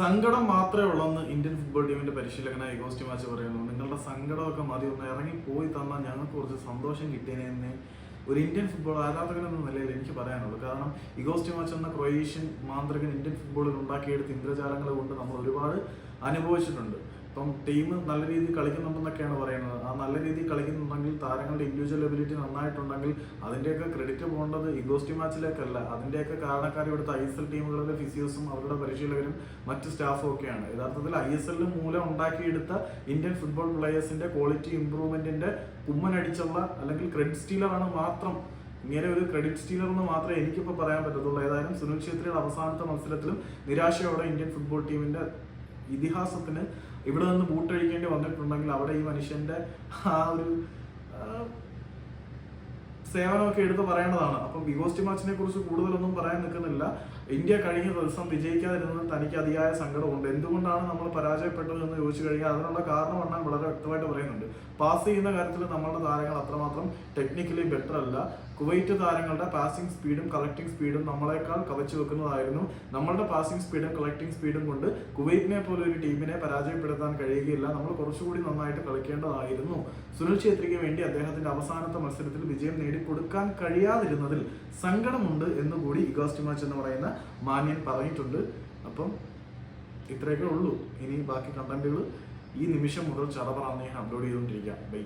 സങ്കടം മാത്രമേ ഉള്ളെന്ന് ഇന്ത്യൻ ഫുട്ബോൾ ടീമിന്റെ പരിശീലകനായ ഗോസ്റ്റി മാച്ച് പറയുന്നു. നിങ്ങളുടെ സങ്കടമൊക്കെ മതി ഒന്ന് ഇറങ്ങി പോയി തന്നാൽ ഞങ്ങൾക്ക് കുറച്ച് സന്തോഷം കിട്ടിയതിനെ ഒരു ഇന്ത്യൻ ഫുട്ബോൾ ആരാധകൻ എന്ന നിലയിൽ എനിക്ക് പറയാനുള്ളൂ. കാരണം ഇഗോസ്റ്റി മാച്ച് എന്ന ക്രൊയേഷ്യൻ മാന്ത്രികൻ ഇന്ത്യൻ ഫുട്ബോളിൽ ഉണ്ടാക്കിയെടുത്ത ഇന്ദ്രജാലങ്ങൾ കൊണ്ട് നമ്മൾ ഒരുപാട് അനുഭവിച്ചിട്ടുണ്ട്. ഇപ്പം ടീം നല്ല രീതിയിൽ കളിക്കുന്നുണ്ടെന്നൊക്കെയാണ് പറയുന്നത്. ആ നല്ല രീതിയിൽ കളിക്കുന്നുണ്ടെങ്കിൽ താരങ്ങളുടെ ഇൻഡിവിജ്വൽ എബിലിറ്റി നന്നായിട്ടുണ്ടെങ്കിൽ അതിന്റെയൊക്കെ ക്രെഡിറ്റ് പോകേണ്ടത് ഇഗോസ്റ്റി മാച്ചിലേക്കല്ല. അതിന്റെയൊക്കെ കാരണക്കാർ ഇവിടുത്തെ ഐ എസ് എൽ ടീമുകളുടെ ഫിസിയോസും അവരുടെ പരിശീലകരും മറ്റ് സ്റ്റാഫും ഒക്കെയാണ്. യഥാർത്ഥത്തിൽ ഐ എസ് എല്ലിൽ മൂലം ഉണ്ടാക്കിയെടുത്ത ഇന്ത്യൻ ഫുട്ബോൾ പ്ലേയേഴ്സിന്റെ ക്വാളിറ്റി ഇംപ്രൂവ്മെന്റിന്റെ കുമ്മനടിച്ചുള്ള അല്ലെങ്കിൽ ക്രെഡിറ്റ് സ്റ്റീലറാണ് മാത്രം. ഇങ്ങനെ ഒരു ക്രെഡിറ്റ് സ്റ്റീലർ എന്ന് മാത്രമേ എനിക്കിപ്പോൾ പറയാൻ പറ്റത്തുള്ളൂ. ഏതായാലും സുനിൽ ഛേത്രിയുടെ അവസാനത്തെ മത്സരത്തിലും നിരാശയോടെ ഇന്ത്യൻ ഫുട്ബോൾ ടീമിന്റെ ഇതിഹാസത്തിന് ഇവിടെ നിന്ന് ബൂട്ടഴിക്കേണ്ടി വന്നിട്ടുണ്ടെങ്കിൽ അവിടെ ഈ മനുഷ്യന്റെ ആ ഒരു സേവനമൊക്കെ എടുത്ത് പറയേണ്ടതാണ്. അപ്പം ബിഗോസ്റ്റി മാച്ചിനെ കുറിച്ച് കൂടുതലൊന്നും പറയാൻ നിൽക്കുന്നില്ല. ഇന്ത്യ കഴിഞ്ഞ ദിവസം വിജയിക്കാതിരുന്നത് തനിക്ക് അതിയായ സങ്കടമുണ്ട്. എന്തുകൊണ്ടാണ് നമ്മൾ പരാജയപ്പെട്ടത് എന്ന് ചോദിച്ചു കഴിഞ്ഞാൽ അതിനുള്ള കാരണം എണ്ണാൻ വളരെ വ്യക്തമായിട്ട് പറയുന്നുണ്ട്. പാസ് ചെയ്യുന്ന കാര്യത്തിൽ നമ്മളുടെ താരങ്ങൾ അത്രമാത്രം ടെക്നിക്കലി ബെറ്റർ അല്ല. കുവൈറ്റ് താരങ്ങളുടെ പാസിംഗ് സ്പീഡും കളക്ടിംഗ് സ്പീഡും നമ്മളെക്കാൾ കവച്ചു വെക്കുന്നതായിരുന്നു. നമ്മളുടെ പാസിംഗ് സ്പീഡും കളക്ടിംഗ് സ്പീഡും കൊണ്ട് കുവൈറ്റിനെ പോലെ ഒരു ടീമിനെ പരാജയപ്പെടുത്താൻ കഴിയുകയില്ല. നമ്മൾ കുറച്ചുകൂടി നന്നായിട്ട് കളിക്കേണ്ടതായിരുന്നു. സുനിൽ ഛേത്രിക്ക് വേണ്ടി അദ്ദേഹത്തിന്റെ അവസാനത്തെ മത്സരത്തിൽ വിജയം നേടിക്കൊടുക്കാൻ കഴിയാതിരുന്നതിൽ സങ്കടമുണ്ട് എന്നുകൂടി ഇഗോസ്റ്റ് മാച്ച് എന്ന് പറയുന്ന മാന്യൻ പറഞ്ഞിട്ടുണ്ട്. അപ്പം ഇത്രയൊക്കെ ഉള്ളൂ. ഇനി ബാക്കി കണ്ടന്റുകൾ ഈ നിമിഷം മുതൽ ചറപറാന്ന് ഞാൻ അപ്ലോഡ് ചെയ്തുകൊണ്ടിരിക്കാം ബൈ